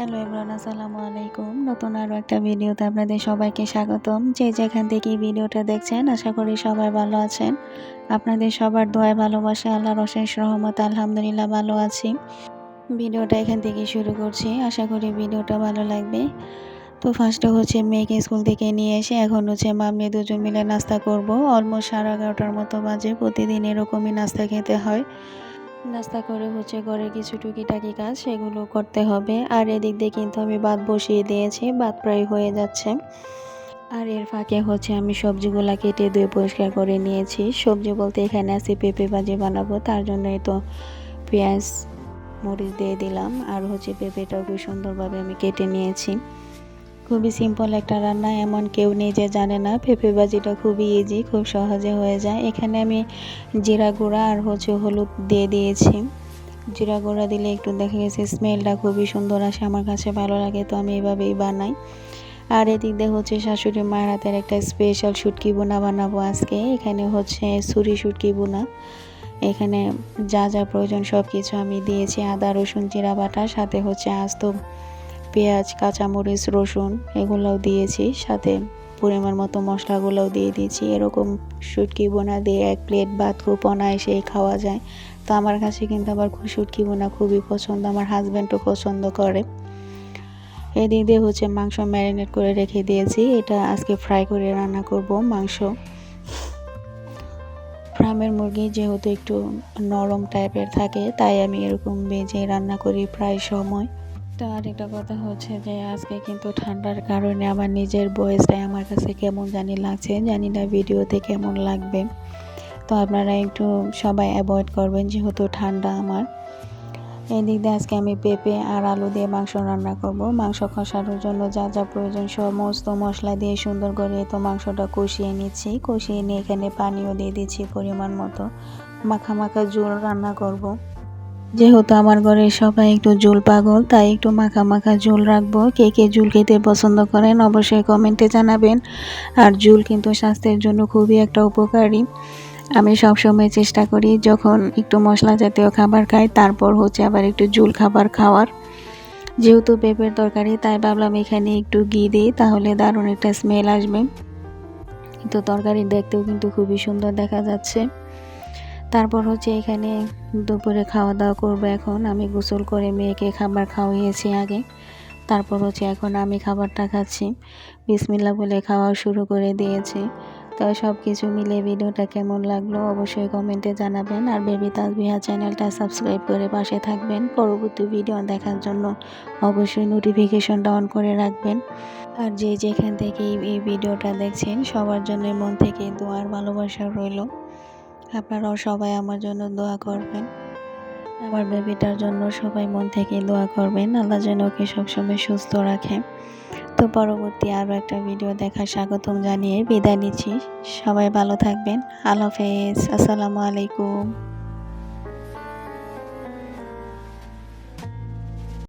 Hello everyone আসসালামু আলাইকুম। নতুন আরও একটা ভিডিওতে আপনাদের সবাইকে স্বাগতম। যে যেখান থেকে ভিডিওটা দেখছেন, আশা করি সবাই ভালো আছেন। আপনাদের সবার দোয়ায় ভালোবাসা, আল্লাহর অশেষ রহমত, আলহামদুলিল্লাহ ভালো আছি। ভিডিওটা এখান থেকে শুরু করছি। আশা করি ভিডিওটা ভালো লাগবে। তো ফার্স্টে হচ্ছে মেয়েকে স্কুল থেকে নিয়ে এসে, এখন হচ্ছে মামনি দুজন মিলে নাস্তা করব। অলমোস্ট সাড়ে এগারোটার মতো বাজে। প্রতিদিন এরকমই নাস্তা খেতে হয়। নাস্তা করে হচ্ছে ঘরের কিছু টুকিটাকি কাজ সেগুলো করতে হবে। আর এদিক দিয়ে কিন্তু আমি ভাত বসিয়ে দিয়েছি, ভাত প্রায় হয়ে যাচ্ছে। আর এর ফাঁকে হচ্ছে আমি সবজিগুলা কেটে ধুয়ে পরিষ্কার করে নিয়েছি। সবজি বলতে এখানে আছে পেঁপে ভাজি বানাবো, তার জন্যই তো পেঁয়াজ, মরিচ দিয়ে দিলাম। আর হচ্ছে পেঁপেটাও খুব সুন্দরভাবে আমি কেটে নিয়েছি। খুবই সিম্পল একটা রান্না, এমন কেউ নেই যে জানে না। পেঁপে ভাজিটা খুবই ইজি খুব সহজে হয়ে যায়। এখানে আমি জিরা গুঁড়া আর হচ্ছে হলুদ দিয়ে দিয়েছি। জিরা গুঁড়া দিলে একটু দেখা গেছে স্মেলটা খুবই সুন্দর আসে, আমার কাছে ভালো লাগে, তো আমি এভাবেই বানাই। আর এদিক দিয়ে হচ্ছে শাশুড়ি মায়ের হাতের একটা স্পেশাল শুটকি বোনা বানাবো আজকে। এখানে হচ্ছে সুরি শুটকি বোনা। এখানে যা যা প্রয়োজন সব কিছু আমি দিয়েছি, আদা, রসুন, জিরা বাটা, সাথে হচ্ছে আস্ত পেঁয়াজ, কাঁচামরিচ, রসুন এগুলোও দিয়েছি। সাথে পরিমাণ মতো মশলাগুলোও দিয়ে দিয়েছি। এরকম শুটকি বোনা দিয়ে এক প্লেট ভাত খুব অনায়াসেই খাওয়া যায়। তো আমার কাছে কিন্তু আবার খুব শুটকি বোনা খুবই পছন্দ। আমার হাজব্যান্ডও পছন্দ করে। এদিক দিয়ে হচ্ছে মাংস ম্যারিনেট করে রেখে দিয়েছি। এটা আজকে ফ্রাই করে রান্না করব মাংস। ফার্মের মুরগি যেহেতু একটু নরম টাইপের থাকে, তাই আমি এরকম বেজে রান্না করি প্রায় সময়। তো আরেকটা কথা হচ্ছে যে, আজকে কিন্তু ঠান্ডার কারণে আমার নিজের বয়েসটাই আমার কাছে কেমন জানি লাগছে, জানি না ভিডিওতে কেমন লাগবে। তো আপনারা একটু সবাই অ্যাভয়েড করবেন যেহেতু ঠান্ডা আমার। এই দিক দিয়ে আজকে আমি পেঁপে আর আলু দিয়ে মাংস রান্না করব। মাংস কষানোর জন্য যা যা প্রয়োজন, সমস্ত মশলা দিয়ে সুন্দর করে তো মাংসটা কষিয়ে নিচ্ছি। কষিয়ে নিয়ে এখানে পানিও দিয়ে দিচ্ছি পরিমাণ মতো। মাখা মাখা ঝোল রান্না করব। যেহেতু আমার ঘরে সবাই একটু ঝোল পাগল, তাই একটু মাখা মাখা ঝোল রাখব। কে কে ঝুল খেতে পছন্দ করেন অবশ্যই কমেন্টে জানাবেন। আর ঝুল কিন্তু স্বাস্থ্যের জন্য খুবই একটা উপকারী। আমি সবসময় চেষ্টা করি যখন একটু মশলা জাতীয় খাবার খাই, তারপর হচ্ছে আবার একটু ঝুল খাবার খাওয়ার। যেহেতু পেঁপের তরকারি, তাই ভাবলাম এখানে একটু ঘি দিই, তাহলে দারুণ একটা স্মেল আসবে। তো তরকারি দেখতেও কিন্তু খুবই সুন্দর দেখা যাচ্ছে। তারপর হচ্ছে এখানে দুপুরে খাওয়া দাওয়া করব এখন, আমি গোসল করে মেয়েকে খাবার খাওয়িয়েছি আগে। তারপর হচ্ছে এখন আমি খাবারটা খাচ্ছি বিসমিল্লা বলে খাওয়া শুরু করে দিয়েছি। তো সব কিছু মিলে ভিডিওটা কেমন লাগল অবশ্যই কমেন্টে জানাবেন। আর বেবি তাজবিহা চ্যানেলটা সাবস্ক্রাইব করে পাশে থাকবেন। পরবর্তী ভিডিও দেখার জন্য অবশ্যই নোটিফিকেশনটা অন করে রাখবেন। আর যে যেখান থেকে এই ভিডিওটা দেখছেন, সবার জন্য মন থেকে দোয়ার ভালোবাসা রইল। আপনারাও সবাই আমার জন্য দোয়া করবেন। আমার বেবিটার জন্য সবাই মন থেকে দোয়া করবেন। আল্লাহ যেন ওকে সবসময় সুস্থ রাখে। তো পরবর্তী আরও একটা ভিডিও দেখার স্বাগতম জানিয়ে বিদায় নিচ্ছি। সবাই ভালো থাকবেন। আল্লাহ হাফেজ। আসসালামু আলাইকুম।